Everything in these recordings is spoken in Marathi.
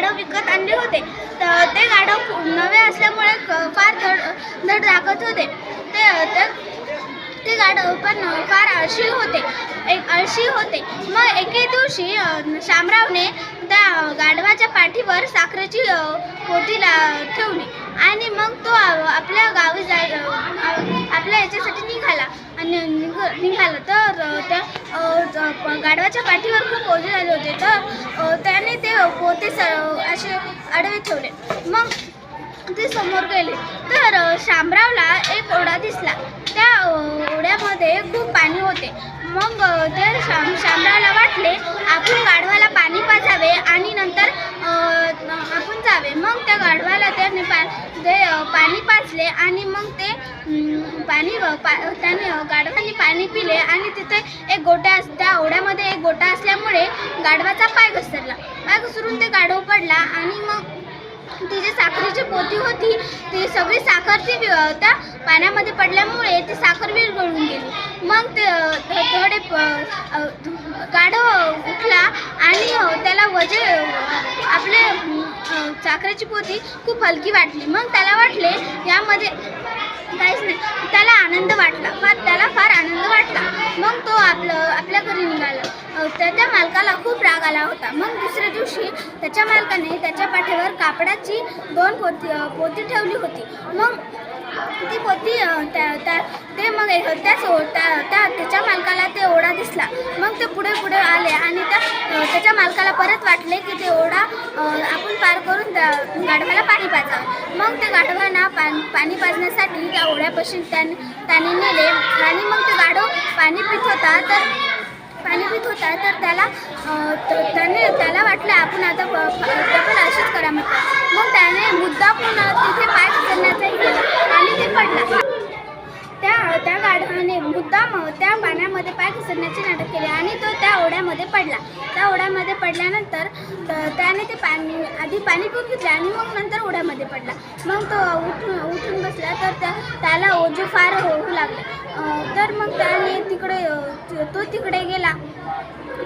गाढव विकत आणले होते. तर ते गाढव नवे असल्यामुळे फार धड धड राखत होते. ते ते- ते गाढव पण फार आळशी होते. एक आळशी होते. मग एके दिवशी शामरावने त्या गाढवाच्या पाठीवर साखरेची अ, पोतीला ठेवली. आणि मग तो आपल्या गावी जाय आपल्या याच्यासाठी निघाला. आणि निघाला. तर त्या गाढवाच्या पाठीवर खूप ओझे झाले होते. तर त्याने ते पोते स असे आडवे ठेवले. मग ते समोर गेले. तर शामरावला एक ओढा दिसला. त्या ओढ्यामध्ये खूप पाणी होते. मग ते शाम शामरावला वाटले आपण गाढवाला पाणी पाजावे आणि नंतर आपण जावे. मग त्या गाढवाला त्याने पा ते पाणी पाजले आणि मग ते पाणी पा त्याने गाढवाने पाणी पिले आणि तिथे एक गोट्या त्या ओढ्यामध्ये गोटा असल्यामुळे गाढवाचा पाय घसरला. पाय घसरून ते गाढव पडला आणि मग ती जी साखरेची पोती होती ती सगळी साखर ती त्या पाण्यामध्ये पडल्यामुळे ती साखर विरघळून गेली. मग ते थोडे गाढव उठला आणि त्याला वजे आपले साखरेची पोती खूप हलकी वाटली. मग त्याला वाटले यामध्ये काहीच नाही. त्याला आनंद वाटला. फार त्याला फार आनंद वाटला. त्या त्याच्या मालकाला खूप राग आला होता. मग दुसऱ्या दिवशी त्याच्या मालकाने त्याच्या पाठीवर कापडाची दोन पोती पोती ठेवली होती. मग ती पोती त्या त्या- ते मग एक- त्याच ओ- त्या त्या त्याच्या मालकाला ते ओढा दिसला. मग ते पुढे पुढे आले आणि त्या त्याच्या मालकाला परत वाटले की ते ओढा आपण पार करून त्या गाढवाला पाणी पाजावं. मग त्या गाढवांना पाणी पाणी पाजण्यासाठी त्या ओढ्यापाशी त्याने त्याने नेले आणि मग ते गाढव पाणी पित होता. तर पाणी पित होता तर त्याला त्याने त्याला वाटलं आपण आता आपण अशीच करा म्हटलं. मग त्याने मुद्दा पुन्हा तिथे पाय करण्याचाही केला आणि ते पडला. त्या त्या गाढवाने मुद्दाम त्या पाण्यामध्ये पाय घसरण्याचे नाटक केले आणि तो त्या ओढ्यामध्ये पडला. त्या ओढ्यामध्ये पडल्यानंतर त्याने ते पाणी आधी पाणी पिऊन घेतले आणि मग नंतर ओढ्यामध्ये पडला. मग तो उठून उठून बसला तर त्या त्याला ओझे फार होऊ लागले. तर मग त्या तिकडे तो तिकडे गेला.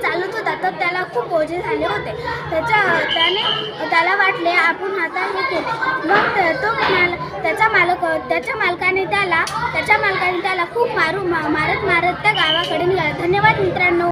चालत होता तर त्याला खूप ओझे झाले होते. त्याच्या त्याने त्याला वाटले आपण आता हे केले. मग तो म्हणाला त्याचा मालक त्याच्या मालकाने त्याला त्याच्या मालकाने त्याला खूप मारू मारत मारत त्या गावाकडे निघाला. धन्यवाद मित्रांनो.